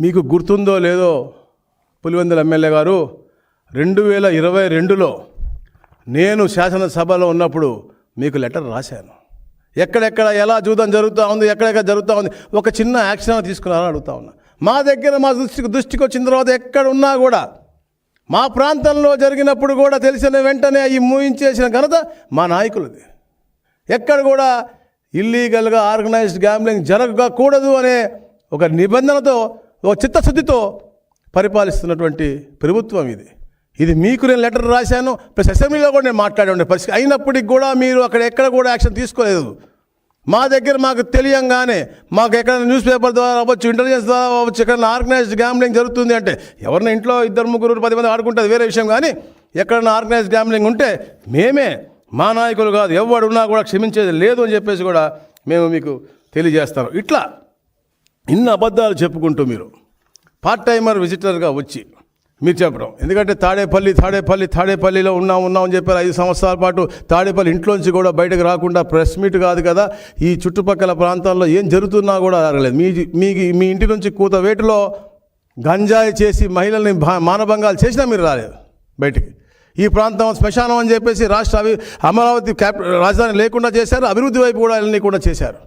మీకు గుర్తుందో లేదో పులివెందుల ఎమ్మెల్యే గారు రెండు వేల ఇరవై రెండులో నేను శాసనసభలో ఉన్నప్పుడు మీకు లెటర్ రాశాను. ఎక్కడెక్కడ ఎలా చూద్దాం జరుగుతూ ఉంది ఎక్కడెక్కడ జరుగుతూ ఉంది ఒక చిన్న యాక్షన్ తీసుకున్నారని అడుగుతా ఉన్నా. మా దగ్గర మా దృష్టికి దృష్టికి వచ్చిన తర్వాత ఎక్కడ ఉన్నా కూడా మా ప్రాంతంలో జరిగినప్పుడు కూడా తెలిసిన వెంటనే ఈ మూయించేసిన ఘనత మా నాయకులది. ఎక్కడ కూడా ఇల్లీగల్గా ఆర్గనైజ్డ్ గ్యాంబ్లింగ్ జరగకూడదు అనే ఒక నిబంధనతో ఒక చిత్తశుద్ధితో పరిపాలిస్తున్నటువంటి ప్రభుత్వం ఇది. ఇది మీకు నేను లెటర్ రాశాను ప్లస్ అసెంబ్లీలో కూడా నేను మాట్లాడే పరిస్థితి అయినప్పటికి కూడా మీరు అక్కడ ఎక్కడ కూడా యాక్షన్ తీసుకోలేదు. మా దగ్గర మాకు తెలియంగానే మాకు ఎక్కడ న్యూస్ పేపర్ ద్వారా అవ్వచ్చు ఇంటెలిజెన్స్ ద్వారా అవ్వచ్చు ఎక్కడ ఆర్గనైజ్డ్ గ్యాంబ్లింగ్ జరుగుతుంది అంటే ఎవరిన ఇంట్లో ఇద్దరు ముగ్గురు పది మంది ఆడుకుంటుంది వేరే విషయం కానీ ఎక్కడన్నా ఆర్గనైజ్డ్ గ్యాంబ్లింగ్ ఉంటే మేమే మా నాయకులు కాదు ఎవడున్నా కూడా క్షమించేది లేదు అని చెప్పేసి కూడా మేము మీకు తెలియజేస్తాం. ఇట్లా ఇన్ని అబద్ధాలు చెప్పుకుంటూ మీరు పార్ట్ టైమర్ విజిటర్గా వచ్చి మీరు చెప్పడం. ఎందుకంటే తాడేపల్లి తాడేపల్లి తాడేపల్లిలో ఉన్నాం ఉన్నాం అని చెప్పారు ఐదు సంవత్సరాల పాటు తాడేపల్లి ఇంట్లోంచి కూడా బయటకు రాకుండా ప్రెస్ మీట్ కాదు కదా. ఈ చుట్టుపక్కల ప్రాంతాల్లో ఏం జరుగుతున్నా కూడా జరగలేదు. మీ మీ మీ ఇంటి నుంచి కూత వేటులో గంజాయి చేసి మహిళల్ని మానభంగాలు చేసినా మీరు రాలేదు బయటికి. ఈ ప్రాంతం శ్మశానం అని చెప్పేసి రాష్ట్ర అమరావతి క్యాప్ రాజధాని లేకుండా చేశారు అభివృద్ధి వైపు కూడా వెళ్ళనీయకుండా చేశారు.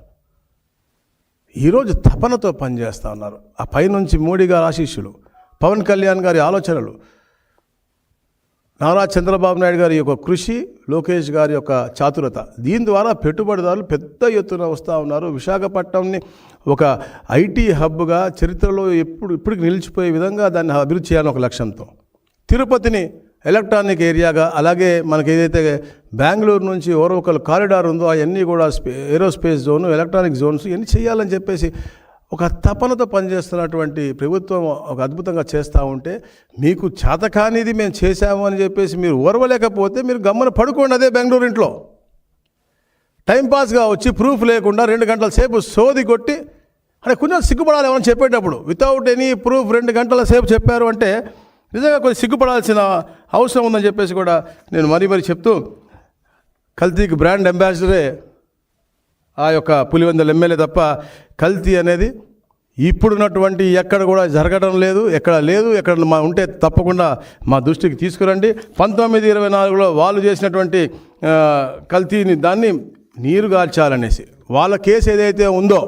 ఈరోజు తపనతో పనిచేస్తూ ఉన్నారు. ఆ పైనుంచి మోడీ గారి ఆశీస్సులు పవన్ కళ్యాణ్ గారి ఆలోచనలు నారా చంద్రబాబు నాయుడు గారి యొక్క కృషి లోకేష్ గారి యొక్క చాతురత. దీని ద్వారా పెట్టుబడిదారులు పెద్ద ఎత్తున వస్తూ ఉన్నారు. విశాఖపట్నంని ఒక ఐటీ హబ్గా చరిత్రలో ఎప్పుడు ఇప్పటికి నిలిచిపోయే విధంగా దాన్ని అభివృద్ధి చేయాలని ఒక లక్ష్యంతో. తిరుపతిని ఎలక్ట్రానిక్ ఏరియాగా అలాగే మనకి ఏదైతే బెంగళూరు నుంచి ఓరవకల్ కారిడార్ ఉందో అవన్నీ కూడా ఏరోస్పేస్ జోను ఎలక్ట్రానిక్ జోన్స్ ఇవన్నీ చేయాలని చెప్పేసి ఒక తపనతో పనిచేస్తున్నటువంటి ప్రభుత్వం ఒక అద్భుతంగా చేస్తూ ఉంటే మీకు చేతకానిది మేము చేశాము అని చెప్పేసి మీరు ఓర్వలేకపోతే మీరు గమ్మన పడుకోండి అదే బెంగళూరు ఇంట్లో. టైంపాస్గా వచ్చి ప్రూఫ్ లేకుండా రెండు గంటల సేపు సోది కొట్టి అంటే కొంచెం సిగ్గుపడాలి ఏమని చెప్పేటప్పుడు వితౌట్ ఎనీ ప్రూఫ్ రెండు గంటల సేపు చెప్పారు అంటే నిజంగా కొంచెం సిగ్గుపడాల్సిన అవసరం ఉందని చెప్పేసి కూడా నేను మరీ మరీ చెప్తూ కల్తీకి బ్రాండ్ అంబాసిడరే ఆ యొక్క పులివెందుల ఎమ్మెల్యే తప్ప కల్తీ అనేది ఇప్పుడున్నటువంటి ఎక్కడ కూడా జరగడం లేదు ఎక్కడ లేదు ఎక్కడ మా ఉంటే తప్పకుండా మా దృష్టికి తీసుకురండి. పంతొమ్మిది ఇరవై నాలుగులో వాళ్ళు చేసినటువంటి కల్తీని దాన్ని నీరుగార్చాలనేసి వాళ్ళ కేసు ఏదైతే ఉందో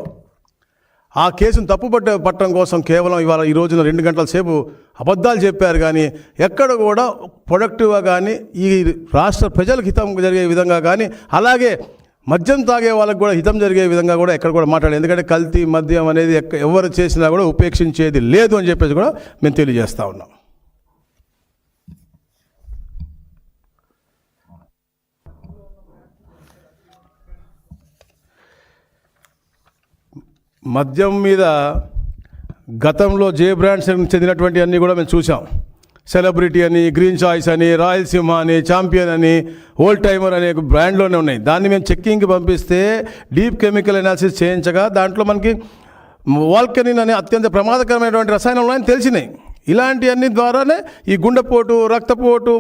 ఆ కేసును తప్పుపట్ట పట్టడం కోసం కేవలం ఇవాళ ఈ రోజున రెండు గంటల సేపు అబద్ధాలు చెప్పారు కానీ ఎక్కడ కూడా ప్రొడక్టివ్గా కానీ ఈ రాష్ట్ర ప్రజలకు హితం జరిగే విధంగా కానీ అలాగే మద్యం తాగే వాళ్ళకు కూడా హితం జరిగే విధంగా కూడా ఎక్కడ కూడా మాట్లాడాలి ఎందుకంటే కల్తీ మద్యం అనేది ఎక్క ఎవరు చేసినా కూడా ఉపేక్షించేది లేదు అని చెప్పేసి కూడా మేము తెలియజేస్తా ఉన్నాం. మద్యం మీద గతంలో జే బ్రాండ్స్ చెందినటువంటి అన్నీ కూడా మేము చూసాం సెలబ్రిటీ అని గ్రీన్ చాయిస్ అని రాయలసీమ అని ఛాంపియన్ అని ఓల్డ్ టైమర్ అనే బ్రాండ్లోనే ఉన్నాయి. దాన్ని మేము చెక్కింగ్కి పంపిస్తే డీప్ కెమికల్ అనాలిసిస్ చేయించగా దాంట్లో మనకి వాల్కనిన్ అనే అత్యంత ప్రమాదకరమైనటువంటి రసాయనాలు ఉన్నాయని తెలిసినాయి. ఇలాంటివన్నీ ద్వారానే ఈ గుండెపోటు రక్తపోటు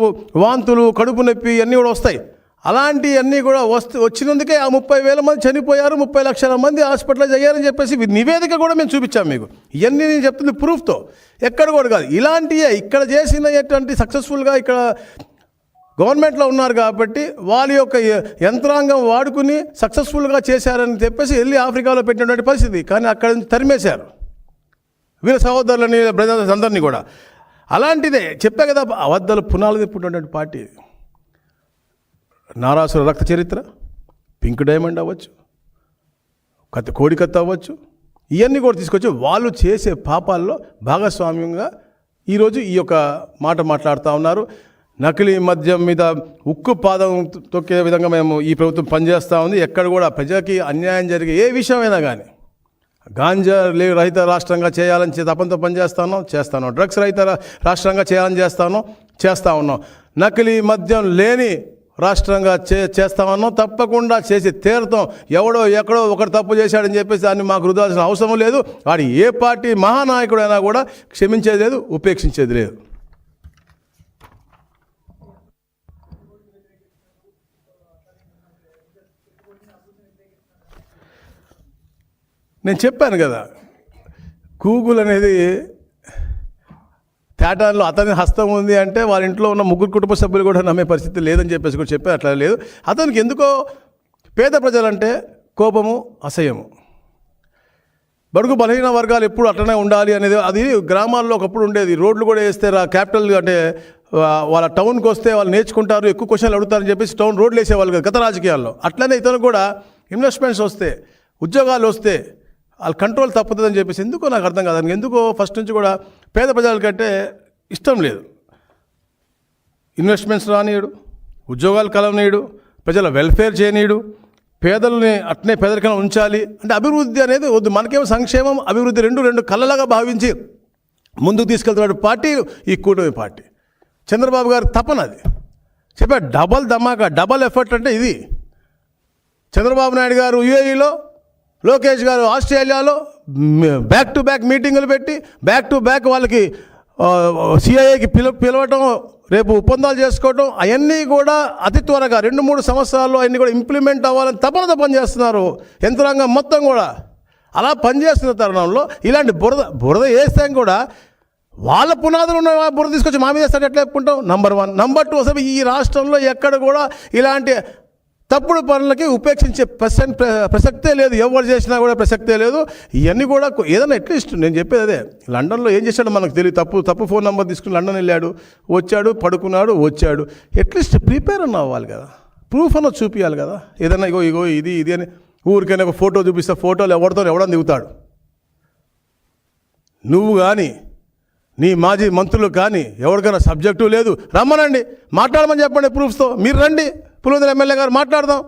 వాంతులు కడుపు నొప్పి అన్నీ కూడా వస్తాయి. అలాంటివన్నీ కూడా వస్తు వచ్చినందుకే ఆ ముప్పై వేల మంది చనిపోయారు ముప్పై లక్షల మంది హాస్పిటలైజ్ అయ్యారని చెప్పేసి నివేదిక కూడా మేము చూపించాం మీకు. ఇవన్నీ నేను చెప్తుంది ప్రూఫ్తో. ఎక్కడ కూడా కాదు. ఇలాంటివే ఇక్కడ చేసినటువంటి సక్సెస్ఫుల్గా ఇక్కడ గవర్నమెంట్లో ఉన్నారు కాబట్టి వాళ్ళ యొక్క యంత్రాంగం వాడుకుని సక్సెస్ఫుల్గా చేశారని చెప్పేసి వెళ్ళి ఆఫ్రికాలో పెట్టినటువంటి పరిస్థితి. కానీ అక్కడ నుంచి తరిమేశారు. వీళ్ళ సహోదరులని బ్రదర్స్ అందరినీ కూడా. అలాంటిదే. చెప్పా కదా అబద్ధాలు పునాలు తిప్పుతున్నటువంటి పార్టీ నారాసుర రక్త చరిత్ర పింక్ డైమండ్ అవ్వచ్చు కత్తి కోడికత్త అవ్వచ్చు ఇవన్నీ కూడా తీసుకొచ్చి వాళ్ళు చేసే పాపాల్లో భాగస్వామ్యంగా ఈరోజు ఈ యొక్క మాట మాట్లాడుతూ ఉన్నారు. నకిలీ మద్యం మీద ఉక్కు పాదం తొక్కే విధంగా మేము ఈ ప్రభుత్వం పనిచేస్తూ ఉంది. ఎక్కడ కూడా ప్రజలకి అన్యాయం జరిగే ఏ విషయమైనా కానీ గాంజా లే రహిత రాష్ట్రంగా చేయాలని చే- తపంతో పనిచేస్తాను చేస్తాను డ్రగ్స్ రహిత రాష్ట్రంగా చేయాలని చేస్తాను చేస్తా ఉన్నాం. నకిలీ మద్యం లేని రాష్ట్రంగా చే చేస్తామన్నాం తప్పకుండా చేసి తీరుతాం. ఎవడో ఎక్కడో ఒకటి తప్పు చేశాడని చెప్పేసి దాన్ని మాకు రుదాల్సిన అవసరం లేదు. వాడు ఏ పార్టీ మహానాయకుడైనా కూడా క్షమించేది లేదు ఉపేక్షించేది లేదు. నేను చెప్పాను కదా గూగుల్ అనేది తేటాల్లో అతని హస్తం ఉంది అంటే వాళ్ళ ఇంట్లో ఉన్న ముగ్గురు కుటుంబ సభ్యులు కూడా నమ్మే పరిస్థితి లేదని చెప్పేసి కూడా చెప్పారు అట్లా లేదు. అతనికి ఎందుకో పేద ప్రజలంటే కోపము అసహ్యము. బడుగు బలహీన వర్గాలు ఎప్పుడు అట్లనే ఉండాలి అనేది అది గ్రామాల్లో ఒకప్పుడు ఉండేది. రోడ్లు కూడా వేస్తే క్యాపిటల్ అంటే వాళ్ళ టౌన్కి వస్తే వాళ్ళు నేర్చుకుంటారు ఎక్కువ క్వశ్చన్లు అడుగుతారని చెప్పేసి టౌన్ రోడ్లు వేసేవాళ్ళు కదా గత రాజకీయాల్లో. అట్లనే ఇతను కూడా ఇన్వెస్ట్మెంట్స్ వస్తే ఉద్యోగాలు వస్తే వాళ్ళ కంట్రోల్ తప్పుతుందని చెప్పేసి ఎందుకో నాకు అర్థం కాదు. ఎందుకో ఫస్ట్ నుంచి కూడా పేద ప్రజలకంటే ఇష్టం లేదు. ఇన్వెస్ట్మెంట్స్ రానియడు ఉద్యోగాలు కలవనీయడు ప్రజల వెల్ఫేర్ చేయనీయడు పేదలని అట్నే పేదరికం ఉంచాలి అంటే అభివృద్ధి అనేది వద్దు. మనకేమో సంక్షేమం అభివృద్ధి రెండు రెండు కళ్ళలాగా భావించి ముందుకు తీసుకెళ్తున్నాడు పార్టీ ఈ కూటమి పార్టీ. చంద్రబాబు గారు తపన అది. చెప్పా డబల్ ధమాకా డబల్ ఎఫర్ట్ అంటే ఇది. చంద్రబాబు నాయుడు గారు యుఏఈలో లోకేష్ గారు ఆస్ట్రేలియాలో బ్యాక్ టు బ్యాక్ మీటింగులు పెట్టి బ్యాక్ టు బ్యాక్ వాళ్ళకి సిఐఏకి పిలు పిలవటం రేపు ఒప్పందాలు చేసుకోవటం అవన్నీ కూడా అతి త్వరగా రెండు మూడు సంవత్సరాల్లో అవన్నీ కూడా ఇంప్లిమెంట్ అవ్వాలని తపనతో పనిచేస్తున్నారు యంత్రాంగం మొత్తం కూడా. అలా పనిచేస్తున్న తరుణంలో ఇలాంటి బురద బురద వేస్తాం కూడా వాళ్ళ పునాదులు ఉన్న బురద తీసుకొచ్చి మా మీద ఎట్లా చెప్పుకుంటాం నంబర్ వన్ నంబర్ టూ అసలు ఈ రాష్ట్రంలో ఎక్కడ కూడా ఇలాంటి తప్పుడు పనులకి ఉపేక్షించే ప్రసన్ ప్రసక్తే లేదు. ఎవరు చేసినా కూడా ప్రసక్తే లేదు. ఇవన్నీ కూడా ఏదైనా అట్లీస్ట్ నేను చెప్పేది అదే. లండన్లో ఏం చేశాడో మనకు తెలియదు. తప్పు తప్పు ఫోన్ నెంబర్ తీసుకుని లండన్ వెళ్ళాడు. వచ్చాడు పడుకున్నాడు వచ్చాడు. అట్లీస్ట్ ప్రిపేర్ అన్న అవ్వాలి కదా. ప్రూఫ్ అన్న చూపించాలి కదా. ఏదైనా ఇగో ఇగో ఇది ఇది అని ఊరికైనా ఒక ఫోటో చూపిస్తే. ఫోటోలు ఎవరితో ఎవడని దిగుతాడు. నువ్వు కానీ నీ మాజీ మంత్రులు కానీ ఎవరికైనా సబ్జెక్టు లేదు. రమ్మనండి. మాట్లాడమని చెప్పండి ప్రూఫ్స్తో. మీరు రండి. పులివెందుల ఎమ్మెల్యే గారు మాట్లాడదాం.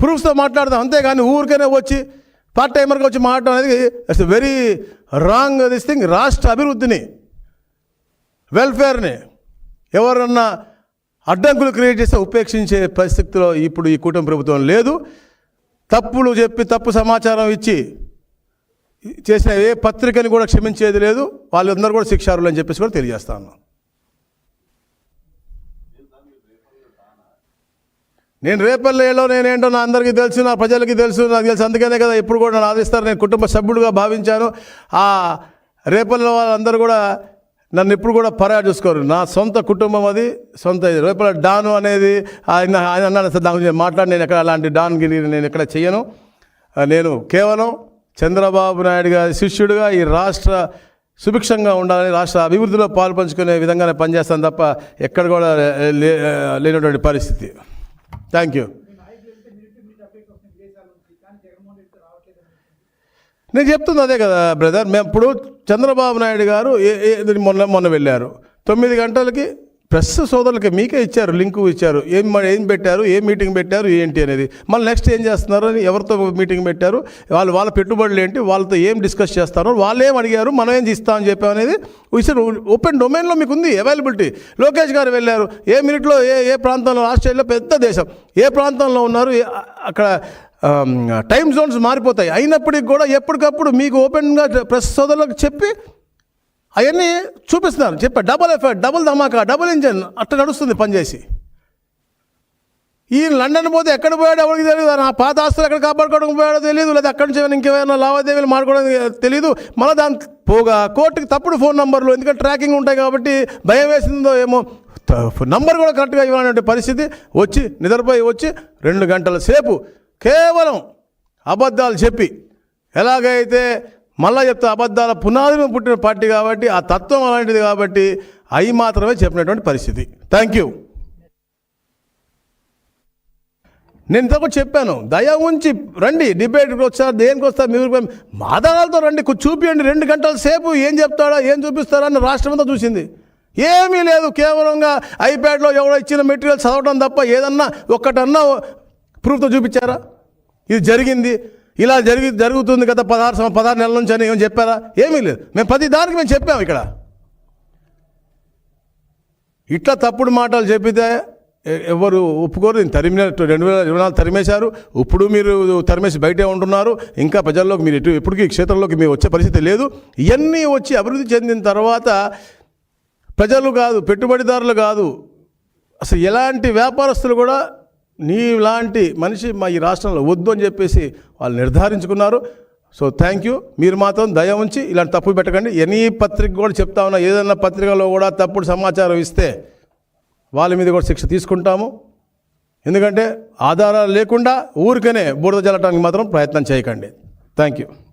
ప్రూఫ్స్తో మాట్లాడదాం. అంతేగాని ఊరికైనా వచ్చి పార్ట్ టైమర్గా వచ్చి మాట్లాడడం అనేది it's very wrong this thing రాష్ట్ర అభివృద్ధిని వెల్ఫేర్ని ఎవరన్నా అడ్డంకులు క్రియేట్ చేస్తే ఉపేక్షించే పరిస్థితిలో ఇప్పుడు ఈ కూటమి ప్రభుత్వం లేదు. తప్పులు చెప్పి తప్పు సమాచారం ఇచ్చి చేసిన ఏ పత్రికని కూడా క్షమించేది లేదు. వాళ్ళందరూ కూడా శిక్షారులు అని చెప్పేసి కూడా తెలియజేస్తాను నేను రేపల్లిలో నేనేంటో నా అందరికీ తెలుసు నా ప్రజలకి తెలుసు నాకు తెలుసు. అందుకనే కదా ఇప్పుడు కూడా నన్ను ఆదిస్తారు నేను కుటుంబ సభ్యుడిగా భావించాను. ఆ రేపల్లి వాళ్ళందరూ కూడా నన్ను ఇప్పుడు కూడా పరాగా చూసుకోరు. నా సొంత కుటుంబం అది సొంత ఇది. రేపల డాను అనేది ఆయన ఆయన అన్నాడు సార్ దాని గురించి మాట్లాడి నేను ఎక్కడ అలాంటి డాన్ గిరి నేను ఎక్కడ చేయను నేను కేవలం చంద్రబాబు నాయుడు గారి శిష్యుడిగా ఈ రాష్ట్ర సుభిక్షంగా ఉండాలని రాష్ట్ర అభివృద్ధిలో పాలు పంచుకునే విధంగానే పనిచేస్తాను తప్ప ఎక్కడ కూడా లే- లేనటువంటి పరిస్థితి. థ్యాంక్ యూ నేను చెప్తుంది అదే కదా బ్రదర్ మేము ఇప్పుడు చంద్రబాబు నాయుడు గారు ఏ- మొన్న మొన్న వెళ్ళారు. తొమ్మిది గంటలకి ప్రెస్ సోదరులకి మీకే ఇచ్చారు లింకు ఇచ్చారు. ఏం ఏం పెట్టారు ఏం మీటింగ్ పెట్టారు ఏంటి అనేది. మళ్ళీ నెక్స్ట్ ఏం చేస్తున్నారు అని ఎవరితో మీటింగ్ పెట్టారు వాళ్ళు వాళ్ళ పెట్టుబడులు ఏంటి వాళ్ళతో ఏం డిస్కస్ చేస్తారో వాళ్ళు ఏం అడిగారు మనం ఏం ఇస్తామని చెప్పాం అనేది ఇట్స్ ఓపెన్ డొమైన్లో మీకు ఉంది అవైలబిలిటీ. లోకేష్ గారు వెళ్ళారు ఏ మినిట్లో ఏ ఏ ప్రాంతంలో ఆస్ట్రేలియా పెద్ద దేశం. ఏ ప్రాంతంలో ఉన్నారు అక్కడ టైం జోన్స్ మారిపోతాయి. అయినప్పటికీ కూడా ఎప్పటికప్పుడు మీకు ఓపెన్గా ప్రెస్ సోదరులకు చెప్పి అవన్నీ చూపిస్తున్నారు. చెప్పా డబుల్ ఎఫెక్ట్ డబుల్ ధమాకా డబుల్ ఇంజన్ అట్లా నడుస్తుంది పనిచేసి. ఈ లండన్ పోతే ఎక్కడ పోయాడో ఎవరికి తెలియదు నా పాత ఆస్తులు ఎక్కడ కాపాడుకోవడం పోయాడో తెలియదు లేదా అక్కడి నుంచి ఏమైనా ఇంకేమైనా లావాదేవీలు మాడుకోవడం తెలియదు మళ్ళీ దాని పోగా కోర్టుకి తప్పుడు ఫోన్ నంబర్లు ఎందుకంటే ట్రాకింగ్ ఉంటాయి కాబట్టి భయం వేసిందో ఏమో. నంబర్ కూడా కరెక్ట్గా ఇవ్వాలనే పరిస్థితి వచ్చి నిద్రపోయి వచ్చి రెండు గంటల సేపు కేవలం అబద్ధాలు చెప్పి ఎలాగైతే మళ్ళా చెప్తే అబద్ధాల పునాది పుట్టిన పార్టీ కాబట్టి ఆ తత్వం అలాంటిది కాబట్టి అవి మాత్రమే చెప్పినటువంటి పరిస్థితి. థ్యాంక్ యూ నేను ఇంతకు చెప్పాను దయ ఉంచి రండి డిబేట్కి వచ్చారు దేనికి వస్తారు మీరు మాదాలతో రండి చూపియండి రెండు గంటల సేపు ఏం చెప్తాడా ఏం చూపిస్తాడా అని రాష్ట్రమంతా చూసింది. ఏమీ లేదు కేవలంగా ఐప్యాడ్లో ఎవడో ఇచ్చిన మెటీరియల్ చదవడం తప్ప ఏదన్నా ఒక్కటన్నా ప్రూఫ్తో చూపించారా? ఇది జరిగింది. ఇలా జరిగి జరుగుతుంది గత పదహారు పదహారు నెలల నుంచి అని ఏం చెప్పారా? ఏమీ లేదు. మేము ప్రతి దానికి మేము చెప్పాము ఇక్కడ. ఇట్లా తప్పుడు మాటలు చెప్పితే ఎ- ఎవరు ఒప్పుకోరు. నేను తరిమిన రెండు వేల ఇరవై నాలుగు తరిమేశారు. ఇప్పుడు మీరు తరిమేసి బయటే ఉంటున్నారు. ఇంకా ప్రజల్లోకి మీరు ఎటు ఎప్పటికీ క్షేత్రంలోకి మీరు వచ్చే పరిస్థితి లేదు. ఇవన్నీ వచ్చి అభివృద్ధి చెందిన తర్వాత ప్రజలు కాదు పెట్టుబడిదారులు కాదు. అసలు ఎలాంటి వ్యాపారస్తులు కూడా నీలాంటి మనిషి మా ఈ రాష్ట్రంలో వద్దు అని చెప్పేసి వాళ్ళు నిర్ధారించుకున్నారు. సో థ్యాంక్ యూ మీరు మాత్రం దయ ఉంచి ఇలాంటి తప్పు పెట్టకండి. ఎనీ పత్రిక కూడా చెప్తా ఉన్నా ఏదైనా పత్రికలో కూడా తప్పుడు సమాచారం ఇస్తే వాళ్ళ మీద కూడా శిక్ష తీసుకుంటాము. ఎందుకంటే ఆధారాలు లేకుండా ఊరికనే బురద జల్లటానికి మాత్రం ప్రయత్నం చేయకండి. Thank you